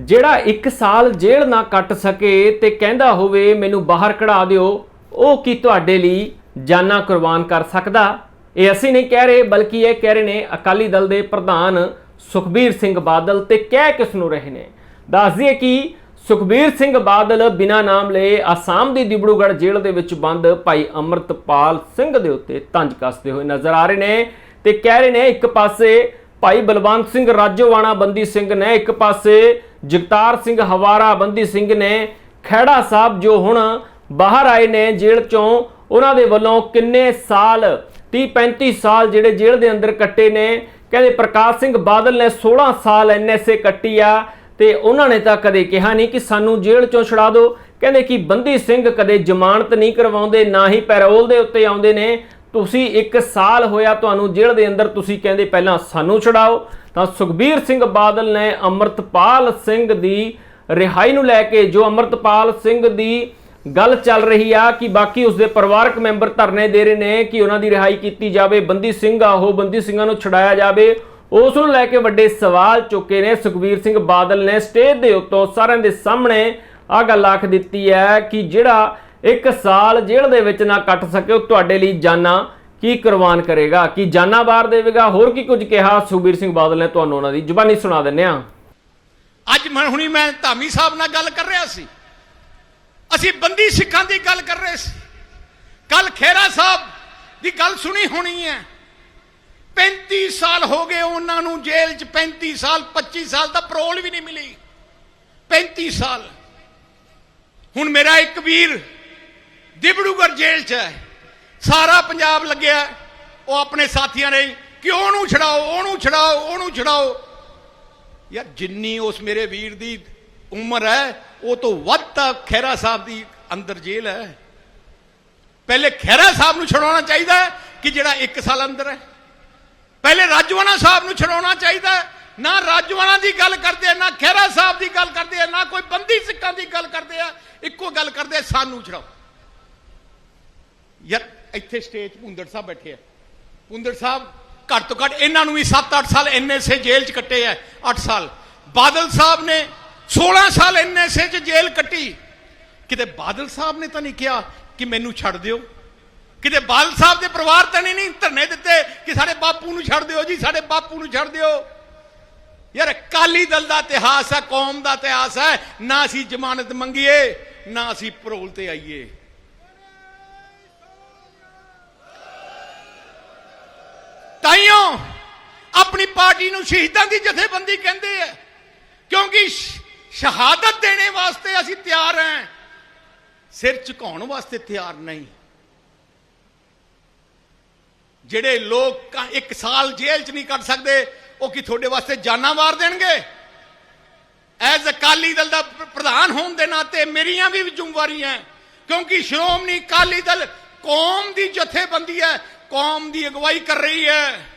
ਜਿਹੜਾ 1 ਸਾਲ ਜੇਲ੍ਹ ਨਾ ਕੱਟ ਸਕੇ ਤੇ ਕਹਿੰਦਾ ਹੋਵੇ ਮੈਨੂੰ ਬਾਹਰ ਕਢਾ ਦਿਓ, ਉਹ ਕੀ ਤੁਹਾਡੇ ਲਈ ਜਾਨਾਂ ਕੁਰਬਾਨ ਕਰ ਸਕਦਾ? ਇਹ ਅਸੀਂ ਨਹੀਂ ਕਹਿ ਰਹੇ, ਬਲਕਿ ਇਹ ਕਹਿ ਰਹੇ ਨੇ ਅਕਾਲੀ ਦਲ ਦੇ ਪ੍ਰਧਾਨ ਸੁਖਬੀਰ ਸਿੰਘ ਬਾਦਲ ਤੇ ਕਹਿ ਕਿਸ ਨੂੰ ਰਹੇ ਨੇ। ਦੱਸ ਦਈਏ ਕਿ ਸੁਖਬੀਰ ਸਿੰਘ ਬਾਦਲ ਬਿਨਾਂ ਨਾਮ ਲਏ ਆਸਾਮ ਦੀ ਦਿਬੜੂਗੜ੍ਹ ਜੇਲ੍ਹ ਦੇ ਵਿੱਚ ਬੰਦ ਭਾਈ ਅਮਰਤਪਾਲ ਸਿੰਘ ਦੇ ਉੱਤੇ ਤੰਜ ਕੱਸਦੇ ਹੋਏ ਨਜ਼ਰ ਆ ਰਹੇ ਨੇ ਤੇ ਕਹਿ ਰਹੇ ਨੇ ਇੱਕ ਪਾਸੇ ਭਾਈ ਬਲਵੰਤ ਸਿੰਘ ਰਾਜੋਵਾਣਾ, ਬੰਦੀ ਸਿੰਘ ਨੇ ਇੱਕ ਪਾਸੇ ਜਗਤਾਰ ਸਿੰਘ ਹਵਾਰਾ, ਬੰਦੀ ਸਿੰਘ ਨੇ ਖੈੜਾ ਸਾਹਿਬ ਜੋ ਹੁਣ ਬਾਹਰ ਆਏ ਨੇ ਜੇਲ੍ਹ ਚੋਂ, ਉਹਨਾਂ ਦੇ ਵੱਲੋਂ ਕਿੰਨੇ ਸਾਲ 30 35 ਸਾਲ ਜਿਹੜੇ ਜੇਲ੍ਹ ਦੇ ਅੰਦਰ ਕੱਟੇ ਨੇ, ਕਹਿੰਦੇ ਪ੍ਰਕਾਸ਼ ਸਿੰਘ ਬਾਦਲ ਨੇ 16 ਸਾਲ ਐਨਐਸਏ ਕੱਟੀ ਆ ਤੇ ਉਹਨਾਂ ਨੇ ਤਾਂ ਕਦੇ ਕਿਹਾ ਨਹੀਂ ਕਿ ਸਾਨੂੰ ਜੇਲ੍ਹ ਚੋਂ ਛੁਡਾ ਦਿਓ। ਕਹਿੰਦੇ ਕਿ ਬੰਦੀ ਸਿੰਘ ਕਦੇ ਜ਼ਮਾਨਤ ਨਹੀਂ ਕਰਵਾਉਂਦੇ, ਨਾ ਹੀ ਪੈਰੋਲ ਦੇ ਉੱਤੇ ਆਉਂਦੇ ਨੇ। ਤੁਸੀਂ 1 ਸਾਲ ਹੋਇਆ ਤੁਹਾਨੂੰ ਜੇਲ੍ਹ ਦੇ ਅੰਦਰ, ਤੁਸੀਂ ਕਹਿੰਦੇ ਪਹਿਲਾਂ ਸਾਨੂੰ ਛੁਡਾਓ। ਤਾਂ ਸੁਖਬੀਰ ਸਿੰਘ ਬਾਦਲ ਨੇ ਅਮਰਤਪਾਲ ਸਿੰਘ ਦੀ ਰਿਹਾਈ ਨੂੰ ਲੈ ਕੇ ਜੋ ਅਮਰਤਪਾਲ ਸਿੰਘ ਦੀ ਗੱਲ ਚੱਲ ਰਹੀ ਆ ਕਿ ਬਾਕੀ ਉਸਦੇ ਪਰਿਵਾਰਕ ਮੈਂਬਰ ਧਰਨੇ ਦੇ ਰਹੇ ਨੇ ਕਿ ਉਹਨਾਂ ਦੀ ਰਿਹਾਈ ਕੀਤੀ ਜਾਵੇ, ਬੰਦੀ ਸਿੰਘ ਆ ਉਹ, ਬੰਦੀ ਸਿੰਘਾਂ ਨੂੰ ਛੁਡਾਇਆ ਜਾਵੇ, ਉਸ ਨੂੰ ਲੈ ਕੇ ਵੱਡੇ ਸਵਾਲ ਚੁੱਕੇ ਨੇ। ਸੁਖਬੀਰ ਸਿੰਘ ਬਾਦਲ ਨੇ ਸਟੇਜ ਦੇ ਉੱਤੋਂ ਸਾਰਿਆਂ ਦੇ ਸਾਹਮਣੇ ਆ ਗੱਲ ਆਖ ਦਿੱਤੀ ਹੈ ਕਿ ਜਿਹੜਾ ਇੱਕ ਸਾਲ ਜੇਲ੍ਹ ਦੇ ਵਿੱਚ ਨਾ ਕੱਟ ਸਕੇ, ਉਹ ਤੁਹਾਡੇ ਲਈ ਜਾਨਾਂ ਕੀ ਕੁਰਬਾਨ ਕਰੇਗਾ, ਕੀ ਜਾਨਾਂ ਬਾਹਰ ਦੇਵੇਗਾ, ਹੋਰ ਕੀ ਕੁਝ ਕਿਹਾ ਸੁਖਬੀਰ ਸਿੰਘ ਬਾਦਲ ਨੇ ਤੁਹਾਨੂੰ ਉਹਨਾਂ ਦੀ ਜ਼ੁਬਾਨੀ ਸੁਣਾ ਦਿੰਨੇ ਆ ਅੱਜ ਮੈਂ ਹੁਣੀ ਮੈਂ ਧਾਮੀ ਸਾਹਿਬ ਨਾਲ ਗੱਲ ਕਰ ਰਿਹਾ ਸੀ। ਅਸੀਂ ਬੰਦੀ ਸਿੱਖਾਂ ਦੀ ਗੱਲ ਕਰ ਰਹੇ ਸੀ। ਕੱਲ ਖੇਰਾ ਸਾਹਿਬ ਦੀ ਗੱਲ ਸੁਣੀ ਹੋਣੀ ਹੈ। 35 ਸਾਲ ਹੋ ਗਏ ਉਹਨਾਂ ਨੂੰ ਜੇਲ੍ਹ 'ਚ 35 ਸਾਲ 25 ਸਾਲ ਤਾਂ ਪਰੋਲ ਵੀ ਨਹੀਂ ਮਿਲੀ। 35 ਸਾਲ। ਹੁਣ ਮੇਰਾ ਇੱਕ ਵੀਰ ਦਿਬੜੂਗੜ ਜੇਲ੍ਹ 'ਚ ਹੈ। ਸਾਰਾ ਪੰਜਾਬ ਲੱਗਿਆ। ਉਹ ਆਪਣੇ ਸਾਥੀਆਂ ਨੇ ਕਿ ਉਹਨੂੰ ਛਡਾਓ ਉਹਨੂੰ ਛਡਾਓ ਉਹਨੂੰ ਛਡਾਓ। ਯਾਰ ਜਿੰਨੀ ਉਸ ਮੇਰੇ ਵੀਰ ਦੀ ਉਮਰ ਹੈ ਉਹ ਤੋਂ ਵੱਧ ਤਾਂ ਖੈਰਾ ਸਾਹਿਬ ਦੀ ਅੰਦਰ ਜੇਲ੍ਹ ਹੈ। ਪਹਿਲੇ ਖੈਰਾ ਸਾਹਿਬ ਨੂੰ ਛਡਾਉਣਾ ਚਾਹੀਦਾ ਕਿ ਜਿਹੜਾ 1 ਸਾਲ ਅੰਦਰ ਹੈ। ਪਹਿਲੇ ਰਾਜਵਾਨਾ ਸਾਹਿਬ ਨੂੰ ਛਡਾਉਣਾ ਚਾਹੀਦਾ ਨਾ ਰਾਜਵਾਨਾ ਦੀ ਗੱਲ ਕਰਦੇ ਆ, ਨਾ ਖੈਰਾ ਸਾਹਿਬ ਦੀ ਗੱਲ ਕਰਦੇ ਆ ਨਾ ਕੋਈ ਬੰਦੀ ਸਿੱਖਾਂ ਦੀ ਗੱਲ ਕਰਦੇ ਆ। ਇੱਕੋ ਗੱਲ ਕਰਦੇ ਸਾਨੂੰ ਛਡਾਓ। ਯਾਰ ਇੱਥੇ ਸਟੇਜ ਪੁੰਦੜ ਸਾਹਿਬ ਬੈਠੇ ਆ। ਪੁੰਦੜ ਸਾਹਿਬ, ਘੱਟ ਤੋਂ ਘੱਟ ਇਹਨਾਂ ਨੂੰ ਵੀ 7-8 ਸਾਲ ਐਨਐਸਏ ਜੇਲ੍ਹ 'ਚ ਕੱਟੇ ਆ 8 ਸਾਲ। ਬਾਦਲ ਸਾਹਿਬ ਨੇ 16 ਸਾਲ ਐਨਐਸਏ 'ਚ ਜੇਲ੍ਹ ਕੱਟੀ। ਕਿਤੇ ਬਾਦਲ ਸਾਹਿਬ ਨੇ ਤਾਂ ਨਹੀਂ ਕਿਹਾ ਕਿ ਮੈਨੂੰ ਛੱਡ ਦਿਓ? ਕਿਤੇ ਬਾਦਲ ਸਾਹਿਬ ਦੇ ਪਰਿਵਾਰ ਤਾਂ ਨਹੀਂ ਨਹੀਂ ਧਰਨੇ ਦਿੱਤੇ ਕਿ ਸਾਡੇ ਬਾਪੂ ਨੂੰ ਛੱਡ ਦਿਓ ਜੀ, ਸਾਡੇ ਬਾਪੂ ਨੂੰ ਛੱਡ ਦਿਓ। ਯਾਰ, ਅਕਾਲੀ ਦਲ ਦਾ ਇਤਿਹਾਸ ਹੈ ਕੌਮ ਦਾ ਇਤਿਹਾਸ ਹੈ ਨਾ ਅਸੀਂ ਜ਼ਮਾਨਤ ਮੰਗੀਏ, ਨਾ ਅਸੀਂ ਪਰੋਲ ਤੇ ਆਈਏ। ਆਪਣੀ ਪਾਰਟੀ ਨੂੰ ਸ਼ਹੀਦਾਂ ਦੀ ਜਥੇਬੰਦੀ ਕਹਿੰਦੇ ਆ। ਕਿਉਂਕਿ ਸ਼ਹਾਦਤ ਦੇਣੇ ਵਾਸਤੇ ਅਸੀਂ ਤਿਆਰ ਹਾਂ ਸਿਰ ਝੁਕਾਉਣ ਵਾਸਤੇ ਤਿਆਰ ਨਹੀਂ। ਜਿਹੜੇ ਲੋਕ ਇੱਕ ਸਾਲ ਜੇਲ੍ਹ 'ਚ ਨਹੀਂ ਕੱਟ ਸਕਦੇ, ਉਹ ਕੀ ਤੁਹਾਡੇ ਵਾਸਤੇ ਜਾਨਾਂ ਵਾਰ ਦੇਣਗੇ? ਐਜ਼ ਅਕਾਲੀ ਦਲ ਦਾ ਪ੍ਰਧਾਨ ਹੋਣ ਦੇ ਨਾਤੇ ਮੇਰੀਆਂ ਵੀ ਜ਼ਿੰਮੇਵਾਰੀਆਂ ਕਿਉਂਕਿ ਸ਼੍ਰੋਮਣੀ ਅਕਾਲੀ ਦਲ ਕੌਮ ਦੀ ਜਥੇਬੰਦੀ ਹੈ ਕੌਮ ਦੀ ਅਗਵਾਈ ਕਰ ਰਹੀ ਹੈ